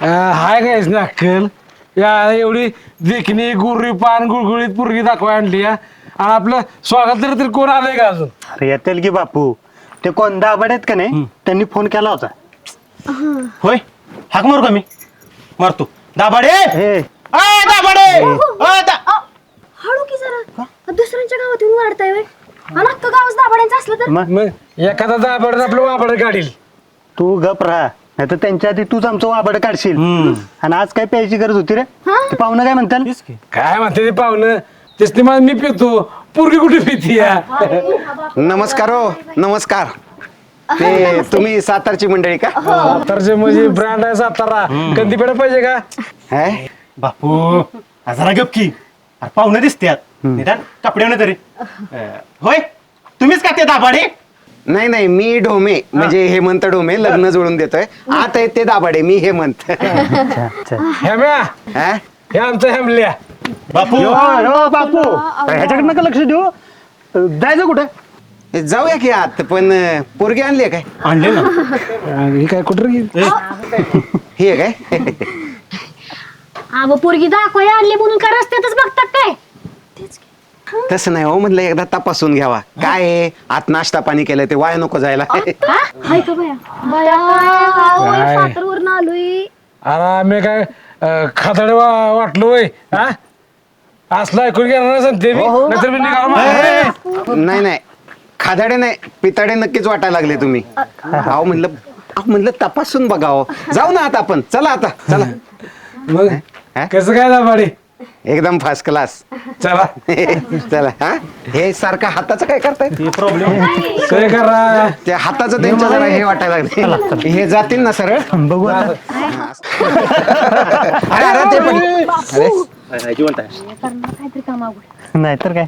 हाय कायच ना अक्कल या एवढी देखणी गुर्री पान गुळगुळीत पुरगी दाखवा आणली हा. आणि आपलं स्वागत तरी तरी कोण आलंय का अजून? अरे येतील की बापू. ते कोण दाबड आहेत का नाही? त्यांनी फोन केला होता. होय? हाक मारू का मी? मारतो. दाबाडे हे अय, दाबाडे अय, दा- हळू की जरा. दुसऱ्यांच्या गावात येऊन वाढताय. आणि अख्खं गावच दाभाड्यांचं असलं तर? मग? मग एखादा दाबड आपलं वाबड काढील. तू गप राहा. नाही तर त्यांच्या आधी तूच आमचं वाबड काढशील. आणि आज काय प्यायची गरज होती रे? ते पाहुणं काय म्हणताल? काय म्हणते ते पाहुणं? तेच ते मला मी पितो. पुरगी कुठे पिती या नमस्कार हो. नमस्कार. ते तुम्ही सातारची मंडळी का? सातारचे म्हणजे ब्रँड आहे सातारा. कंदी पेढा पाहिजे का? है? बापू आ, जरा गप की. अरे पाहुणे दिसत्यात. निदान कपड्याने तरी. अं, होय? तुम्हीच का ते दाबाडे नाही नाही मी ढोमे म्हणजे हेमंत ढोमे लग्न जुळून देतोय. आता आहे ते दाभाडे मी हेमंत. हेम्या हा? हे आमचं हेमल्या. बापू. बापू. ह्याच्याकडे नका लक्ष देऊ? जायचं कुठं? जाऊया की आत पण अं, पोरगी आणली आहे काय? आणले ना. ही काय कुठं गेली? ही आहे काय? अगं पोरगी दाखवाय आणली म्हणून का रस्त्यातच बघतात काय? तसं नाही हो म्हणलं एकदा तपासून घ्यावा. काय आहे? आत नाश्ता पाणी केलं ते वाया नको जायला. हा? हाय का बाया? बाया काय? सातारवरून आलोय. अरे आम्ही काय खाताडे वाटलो वय हा? असलं ऐकून घेणार नाही सांगते मी? नाहीतर मी निघालो मागे. नाही नाही. खादाडे नाही पिताडे नक्कीच वाटायला लागले तुम्ही. अहो म्हणलं अहो म्हणलं तपासून बघावं. जाऊ ना आता आपण. चला आता. चला. मग हा? कसं काय दाबाडी एकदम फर्स्ट क्लास चला. चला हा? हे सारखं हाताचं काय करताय? प्रॉब्लेम काय करा. त्या हाताचं त्यांच्या जरा हे वाटायला लागले. हे जातील ना सरळ? बघू आता. अरे अरे ते पण. अरे. जिवंत आहे. काहीतरी काम अवघड नाही तर काय?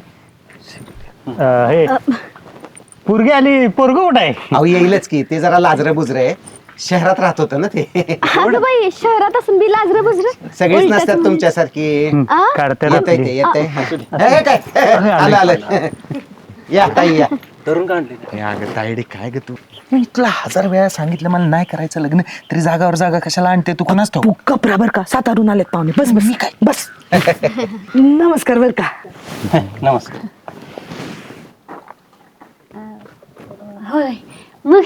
अं, हे. पोरगी आली पोरग कुठं आहे? अहो येईलच की. ते जरा लाजरे बुजरे शहरात राहत होतं ना ते. अगं बाई शहरात असून बी लाजरं बुजरं? सगळीच नसतात. तुमच्यासारखी. आ? काढते येत हे काय? आलं आलं. या ताई या. धरून काढले अगं तायडे काय ग तू? मी तुला हजार वेळा सांगितलं मला नाही करायचं लग्न. तरी जागावर जागा कशाला आणते तू? कोणाच तू कपरा बर का. सातारून आलेत पाहुणे. बस बस. काय? बस. नमस्कार बर का. नमस्कार. होय. मग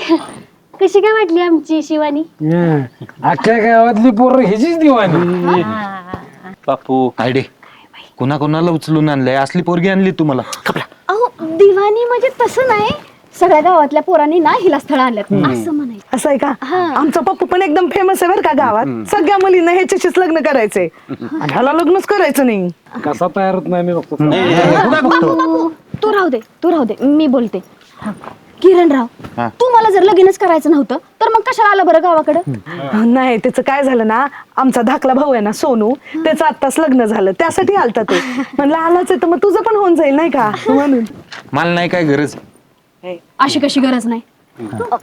कशी काय वाटली आमची शिवानी. अख्ख्या गावातली पोरं ह्याचीच दिवाणी. बापू. तायडे कोणा कोणाला उचलून आणलंय? असली पोरगी आणली तुम्हाला. अहो दिवाणी म्हणजे तसं नाही. सगळ्या गावातल्या पोरांनी ना हिला स्थळ आणल्यात. असं म्हणायचं. असं आहे का. आमचा पप्पू पण एकदम फेमस आहे बर का गावात. सगळ्या मुलींना ह्याच्याशीच लग्न करायचंय. आणि ह्याला लग्नच करायचं नाही. कसा तयार होत नाही मी बघतो. तू राहू दे तू राहू दे. मी बोलते. किरणराव हा. तू मला जर लगीनच करायचं नव्हतं तर मग कशाला आलं बरं गावाकडं? नाही त्याचं काय झालं ना आमचा धाकला भाऊ आहे ना सोनू त्याचं आत्ताच लग्न झालं त्यासाठी आलता तो. म्हणलं आलाच आहे तर मग तुझं पण होऊन जाईल नाही का? म्हणून. मला नाही काय गरज. अशी कशी गरज नाही?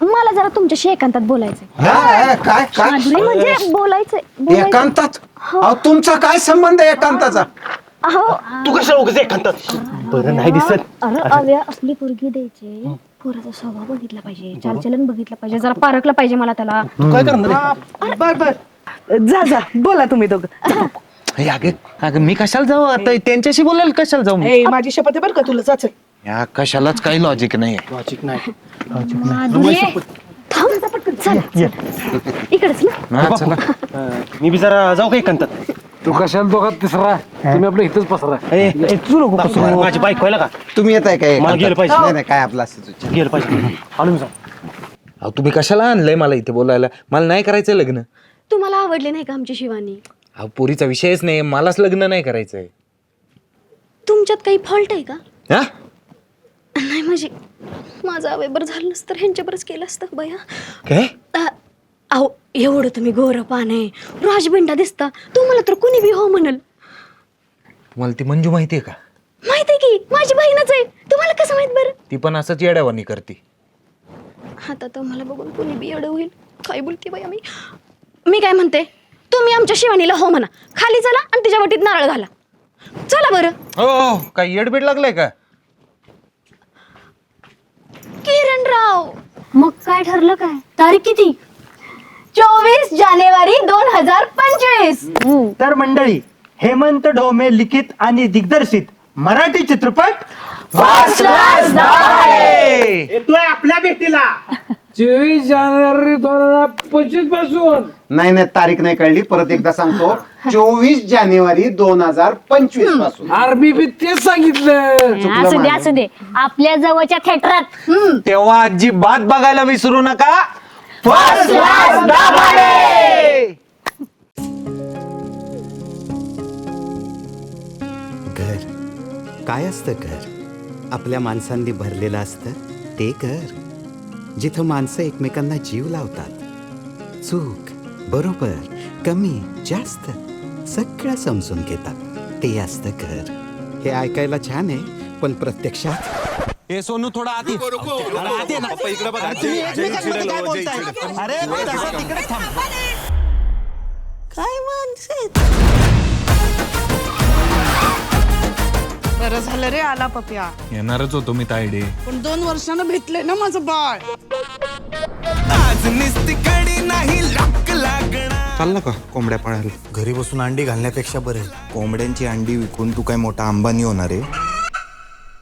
मला जरा तुमच्याशी एकांतात बोलायचंय. हा, हा, काय काय? माधुरी म्हणजे बोलायचंय बोलायचंय. एकांतात? अहो तुमचा काय संबंध आहे एकांताचा? अहो. तू कशाला उगाच एकांतात? बरं नाही दिसत अरे अव्या असली पोरगी द्यायचे. पोराचा स्वभाव बघितला पाहिजे. चालचलन बघितलं पाहिजे. जरा पारखलं पाहिजे मला त्याला. तू काय करणार बर बर. जा जा. बोला तुम्ही दोघं. हे अगं अगं मी कशाला जाऊ? आता त्यांच्याशी बोलायला कशाला जाऊ मी? ए, माझी शपथ आहे बर का तुला? जाच या कशालाच काही लॉजिक नाही लॉजिक नाही. माधुरी थांब चल इकडेच ना. हा, चला. अं, मी बी जरा जाऊ का एकांतात? तू कशाला दोघात तिसरा तुम्ही आपलं इथंच पसरा. तू नको माझी बाईक व्हायला का? तुम्ही येत आहे काय? मला गेलं पाहिजे. नाही नाही काय आपलं असं तुझं. गेलं पाहिजे. आलो मी जाऊ अहो तुम्ही कशाला आणलंय मला इथे बोलायला? मला नाही करायचं लग्न. तुम्हाला आवडली नाही का आमची शिवानी? अहो पोरीचा विषयच नाही. मलाच लग्न नाही करायचंय. तुमच्यात काही फॉल्ट आहे का? हा? नाही म्हणजे माझं अवेबर झालं नसतं तर ह्यांच्यावरच केलं असतं बया? काय? अहो एवढं तुम्ही गोर पाने. राजबिंडा दिसता. तुम्हाला तर कुणी बी हो म्हणल. तुम्हाला ती मंजू माहितीये का? माहिती की? माझी बहीणच आहे. तुम्हाला कसं माहीत बरं? ती पण असंच येड्यावानी करते. आता तर मला बघून कुणी बी एवढं होईल. काय बोलते बाई मी मी काय म्हणते? तुम्ही आमच्या शिवानीला हो म्हणा. खाली चला आणि तिच्या वटीत नारळ घाला. चला बरं. हो हो काय येडबीड लागलाय का? किरणराव! मग काय ठरलं काय? तारीख किती? चोवीस जानेवारी दोन हजार पंचवीस. तर मंडळी हेमंत ढोमे लिखित आणि दिग्दर्शित मराठी चित्रपट येतोय आपल्या भेटीला. चोवीस जानेवारी दोन हजार पंचवीसपासून. नाही नाही तारीख नाही कळली. परत एकदा सांगतो. चोवीस जानेवारी दोन हजार पंचवीसपासून. आर्मी बी तेच सांगितलं. चुकलं असू दे माझं. असू दे. आपल्या जवळच्या थिएटरात. तेव्हा अजिबात बघायला विसरू नका. घर. काय असतं घर? आपल्या माणसांनी भरलेलं असतं ते घर. जिथं माणसं एकमेकांना जीव लावतात. चूक बरोबर कमी जास्त सगळं समजून घेतात. ते असतं घर. हे ऐकायला छान आहे पण प्रत्यक्षात हे सोनू थोडा आधी बरं झालं रे आला पप्या. येणारच होतो मी तायडे पण दोन वर्षानं भेटले ना माझं बाळ. चाललं का कोंबड्या पाळायला. घरी बसून अंडी घालण्यापेक्षा बरे कोंबड्यांची अंडी विकून तू काय मोठा अंबानी होणार आहे?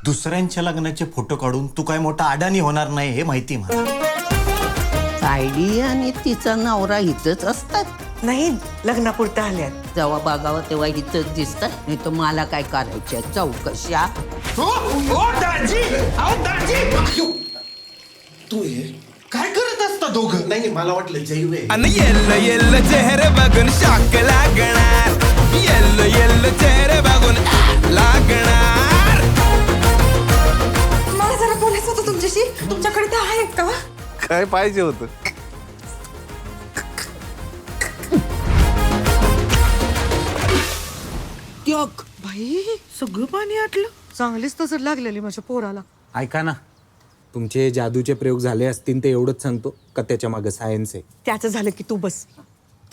दुसऱ्यांच्या लग्नाचे फोटो काढून तू काय मोठा अडाणी होणार नाही हे माहिती मला. सायडी आणि तिचा नवरा इथंच असतात. नाही लग्नापुरता आल्यात. जेव्हा बघावं तेव्हा इथंच दिसतात. नाही तर मला काय करायच्या चौकशा तू हे काय करत असता दोघं? नाही मला वाटलं जैव आहे. आणि येल्लो येल्लो चेहरे बघून शाक लागणार. येल्लो येल्लो चेहरे बघून लागणार. तुमच्याशी? तुमच्याकडे ते आहेत का? काय पाहिजे होतं? बाई सगळं पाणी आटलं. चांगलीच तसं लागलेली माझ्या पोराला. ऐका ना. तुमचे जादूचे प्रयोग झाले असतील ते एवढंच सांगतो का त्याच्यामागे सायन्स आहे? त्याचं झालं की तू बस.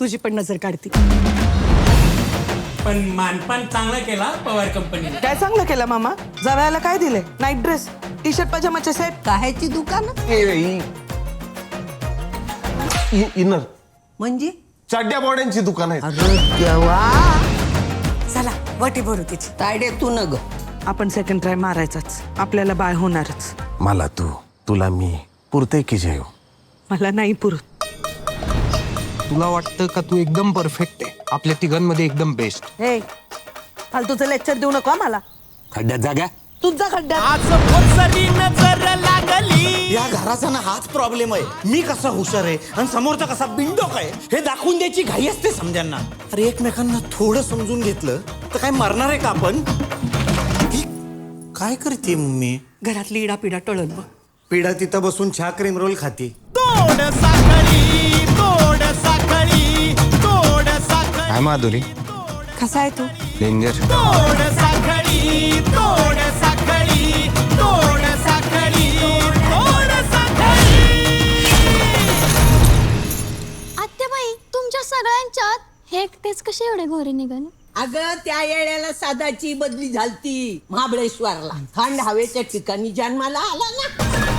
तुझी पण नजर काढते. पण मानपान चांगला केला पवार कंपनीने काय चांगलं केलं मामा? जवळला काय दिले नाईट ड्रेस टी शर्ट पजामाचे सेट कायची दुकान? इनर. म्हणजे? चाड्या बॉड्यांची दुकान अरे देवा. चला वटी भरू तिची. तायडे तू न ग आपण सेकंड ट्राय मारायचाच. आपल्याला बाळ होणारच. मला तू तुला मी पुरते की जेव मला नाही पुरत. तुला वाटतं का तू एकदम परफेक्ट आहे? आपल्या तिघांमध्ये एकदम बेस्ट हे फालतूचं लेक्चर देऊ नको हा मला. खड्ड्यात जागा. तुझा खड्डा. या घराचा ना हाच प्रॉब्लेम आहे. मी कसा हुशार आहे आणि समोरचा कसा बिंडोक आहे हे दाखवून द्यायची घाई असते समजांना. अरे एकमेकांना थोडं समजून घेतलं तर काय मरणार आहे का आपण? काय करते मम्मी? घरातली इडापिडा टळत बघ. पिढा तिथं बसून चहा क्रीम रोल खाते. तोड साखळी तोड साखळी तोड साखळी. काय माधुरी? कसा आहे तू? डेंजर तोड साखळी. एकटेच कसे एवढे गोरे निघाले? अगं त्या येण्याला सादाची बदली झालती महाबळेश्वरला. थंड हवेच्या ठिकाणी जन्माला आला ना.